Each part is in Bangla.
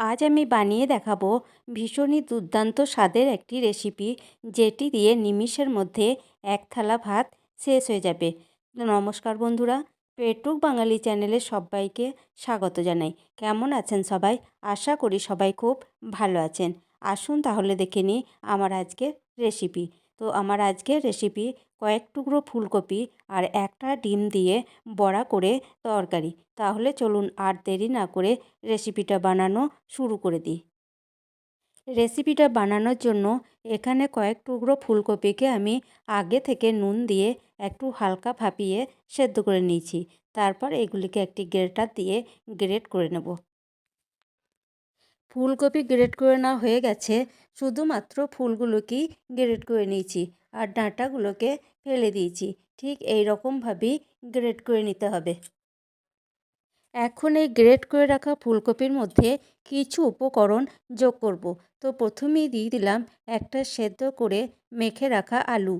আজ আমি বানিয়ে দেখাবো ভীষণই দুর্দান্ত স্বাদের একটি রেসিপি যেটি দিয়ে নিমিষের মধ্যে এক থালা ভাত শেষ হয়ে যাবে। নমস্কার বন্ধুরা পেটুক বাঙালি চ্যানেলে সবাইকে স্বাগত জানাই। কেমন আছেন সবাই? আশা করি সবাই খুব ভালো আছেন। আসুন তাহলে দেখে নিই আমার আজকের রেসিপি তো আমার আজকের রেসিপি কয়েক টুকরো ফুলকপি আর একটা ডিম দিয়ে বড়া করে তরকারি। তাহলে চলুন আর দেরি না করে রেসিপিটা বানানো শুরু করে দিই। রেসিপিটা বানানোর জন্য এখানে কয়েক টুকরো ফুলকপিকে আমি আগে থেকে নুন দিয়ে একটু হালকা ভাপিয়ে সেদ্ধ করে নিয়েছি। তারপর এগুলিকে একটি গ্রেটার দিয়ে গ্রেট করে নেব। ফুলকপি গ্রেড করে নেওয়া হয়ে গেছে, শুধুমাত্র ফুলগুলোকেই গ্রেড করে নিয়েছি আর ডাঁটাগুলোকে ফেলে দিয়েছি, ঠিক এই রকমভাবেই গ্রেড করে নিতে হবে। এখন এই গ্রেড করে রাখা ফুলকপির মধ্যে কিছু উপকরণ যোগ করব। তো প্রথমেই দিয়ে দিলাম একটা সেদ্ধ করে মেখে রাখা আলু।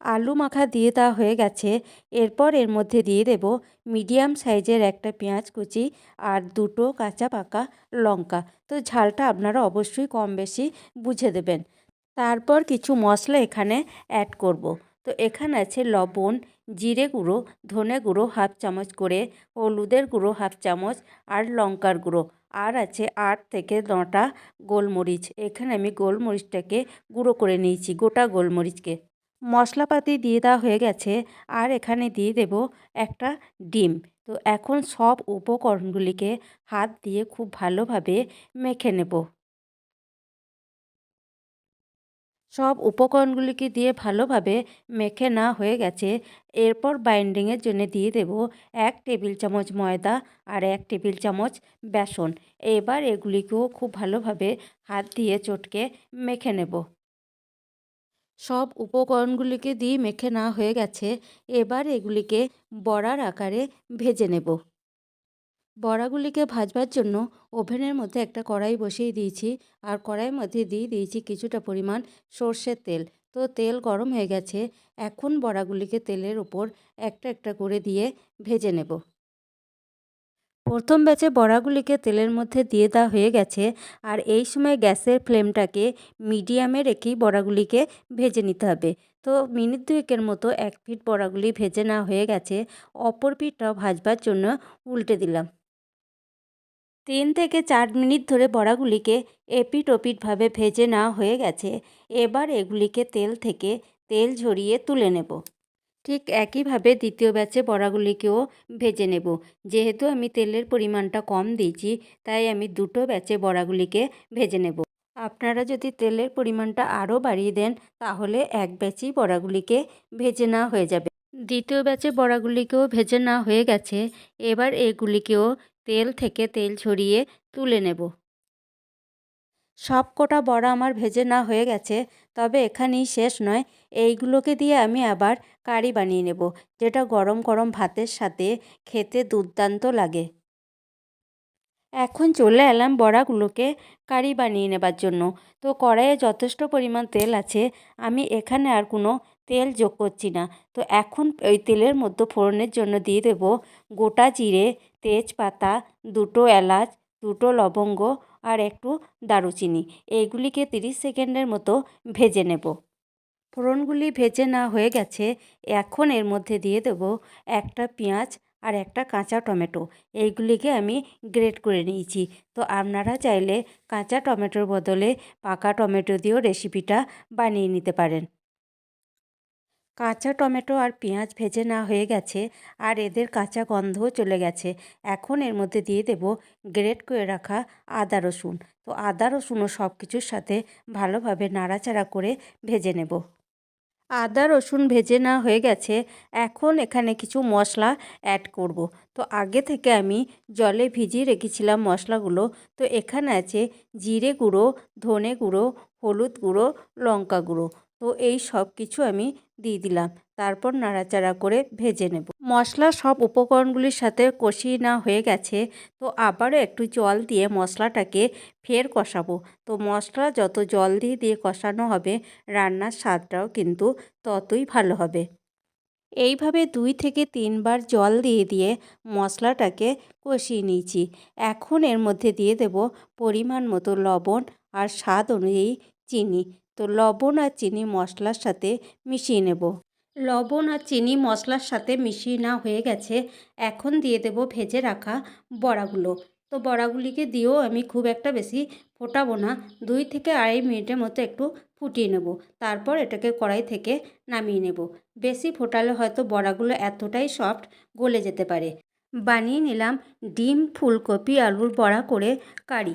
আলু মাখা দিয়ে দেওয়া হয়ে গেছে। এরপর এর মধ্যে দিয়ে দেব মিডিয়াম সাইজের একটা পেঁয়াজ কুচি আর দুটো কাঁচা পাকা লঙ্কা। তো ঝালটা আপনারা অবশ্যই কম বেশি বুঝে দেবেন। তারপর কিছু মশলা এখানে অ্যাড করব। তো এখানে আছে লবণ, জিরে গুঁড়ো, ধনে গুঁড়ো হাফ চামচ করে, হলুদের গুঁড়ো হাফ চামচ আর লঙ্কার গুঁড়ো। আর আছে আট থেকে নটা গোলমরিচ। এখানে আমি গোলমরিচটাকে গুঁড়ো করে নিয়েছি, গোটা গোলমরিচকে। মশলাপাতি দিয়ে দেওয়া হয়ে গেছে, আর এখানে দিয়ে দেব একটা ডিম। তো এখন সব উপকরণগুলিকে হাত দিয়ে খুব ভালোভাবে মেখে নেব। সব উপকরণগুলিকে দিয়ে ভালোভাবে মেখে না হয়ে গেছে। এরপর বাইন্ডিংয়ের জন্য দিয়ে দেব এক টেবিল চামচ ময়দা আর এক টেবিল চামচ বেসন। এবার এগুলিকেও খুব ভালোভাবে হাত দিয়ে চটকে মেখে নেব। সব উপকরণগুলিকে দিয়ে মেখে না হয়ে গেছে। এবার এগুলিকে বড়ার আকারে ভেজে নেব। বড়াগুলিকে ভাজবার জন্য ওভেনের মধ্যে একটা কড়াই বসিয়ে দিয়েছি। আর কড়াইয়ের মধ্যে দিয়ে দিয়েছি কিছুটা পরিমাণ সর্ষের তেল। তো তেল গরম হয়ে গেছে। এখন বড়াগুলিকে তেলের ওপর একটা একটা করে দিয়ে ভেজে নেব। প্রথম ব্যাচে বড়াগুলিকে তেলের মধ্যে দিয়ে দেওয়া হয়ে গেছে আর এই সময় গ্যাসের ফ্লেমটাকে মিডিয়ামে রেখেই বড়াগুলিকে ভেজে নিতে হবে। তো মিনিট দুয়েকের মতো এক পিঠ বড়াগুলি ভেজে নেওয়া হয়ে গেছে, অপর পিঠটাও ভাজবার জন্য উল্টে দিলাম। তিন থেকে চার মিনিট ধরে বড়াগুলিকে এপিট ওপিটভাবে ভেজে নেওয়া হয়ে গেছে। এবার এগুলিকে তেল থেকে তেল ঝরিয়ে তুলে নেব। ঠিক একইভাবে দ্বিতীয় ব্যাচে বড়াগুলিকেও ভেজে নেব। যেহেতু আমি তেলের পরিমাণটা কম দিয়েছি, তাই আমি দুটো ব্যাচে বড়াগুলিকে ভেজে নেব। আপনারা যদি তেলের পরিমাণটা আরও বাড়িয়ে দেন, তাহলে এক ব্যাচেই বড়াগুলিকে ভেজে না হয়ে যাবে। দ্বিতীয় ব্যাচে বড়াগুলিকেও ভেজে না হয়ে গেছে। এবার এগুলিকেও তেল থেকে তেল ছড়িয়ে তুলে নেব। সব কটা বড়া আমার ভেজে না হয়ে গেছে, তবে এখানেই শেষ নয়। এইগুলোকে দিয়ে আমি আবার কারি বানিয়ে নেব, যেটা গরম গরম ভাতের সাথে খেতে দুর্দান্ত লাগে। এখন চলে এলাম বড়াগুলোকে কারি বানিয়ে নেবার জন্য। তো কড়াইয়ে যথেষ্ট পরিমাণ তেল আছে, আমি এখানে আর কোনো তেল যোগ করছি না। তো এখন ওই তেলের মধ্যে ফোড়নের জন্য দিয়ে দেব গোটা জিরে, তেজপাতা, দুটো এলাচ, দুটো লবঙ্গ আর একটু দারুচিনি। এইগুলিকে তিরিশ সেকেন্ডের মতো ভেজে নেব। ফোড়নগুলি ভেজে না হয়ে গেছে, এখন এর মধ্যে দিয়ে দেব একটা পেঁয়াজ আর একটা কাঁচা টমেটো। এইগুলিকে আমি গ্রেট করে নিয়েছি। তো আপনারা চাইলে কাঁচা টমেটোর বদলে পাকা টমেটো দিয়েও রেসিপিটা বানিয়ে নিতে পারেন। কাঁচা টমেটো আর পেঁয়াজ ভেজে না হয়ে গেছে আর এদের কাঁচা গন্ধও চলে গেছে। এখন এর মধ্যে দিয়ে দেব গ্রেট করে রাখা আদা রসুন। তো আদা রসুনও সব কিছুর সাথে ভালোভাবে নাড়াচাড়া করে ভেজে নেব। আদা রসুন ভেজে না হয়ে গেছে, এখন এখানে কিছু মশলা অ্যাড করব। তো আগে থেকে আমি জলে ভিজিয়ে রেখেছিলাম মশলাগুলো। তো এখানে আছে জিরে গুঁড়ো, ধনে গুঁড়ো, হলুদ গুঁড়ো, লঙ্কা গুঁড়ো। তো এই সব কিছু আমি দিয়ে দিলাম। তারপর নাড়াচাড়া করে ভেজে নেব। মশলা সব উপকরণগুলির সাথে কষিয়ে না হয়ে গেছে। তো আবারও একটু জল দিয়ে মশলাটাকে ফের কষাবো। তো মশলা যত জল দিয়ে দিয়ে কষানো হবে, রান্নার স্বাদটাও কিন্তু ততই ভালো হবে। এইভাবে দুই থেকে তিনবার জল দিয়ে দিয়ে মশলাটাকে কষিয়ে নিয়েছি। এখন এর মধ্যে দিয়ে দেব পরিমাণ মতো লবণ আর স্বাদ অনুযায়ী চিনি। তো লবণ আর চিনি মশলার সাথে মিশিয়ে নেব। লবণ আর চিনি মশলার সাথে মিশিয়ে না হয়ে গেছে, এখন দিয়ে দেব ভেজে রাখা বড়াগুলো। তো বড়াগুলিকে দিয়েও আমি খুব একটা বেশি ফোটাবো না, দুই থেকে আড়াই মিনিটের মতো একটু ফুটিয়ে নেব। তারপর এটাকে কড়াই থেকে নামিয়ে নেব। বেশি ফোটালে হয়তো বড়াগুলো এতটাই সফট গলে যেতে পারে। বানিয়ে নিলাম ডিম, ফুলকপি, আলুর বড়া করে কারি।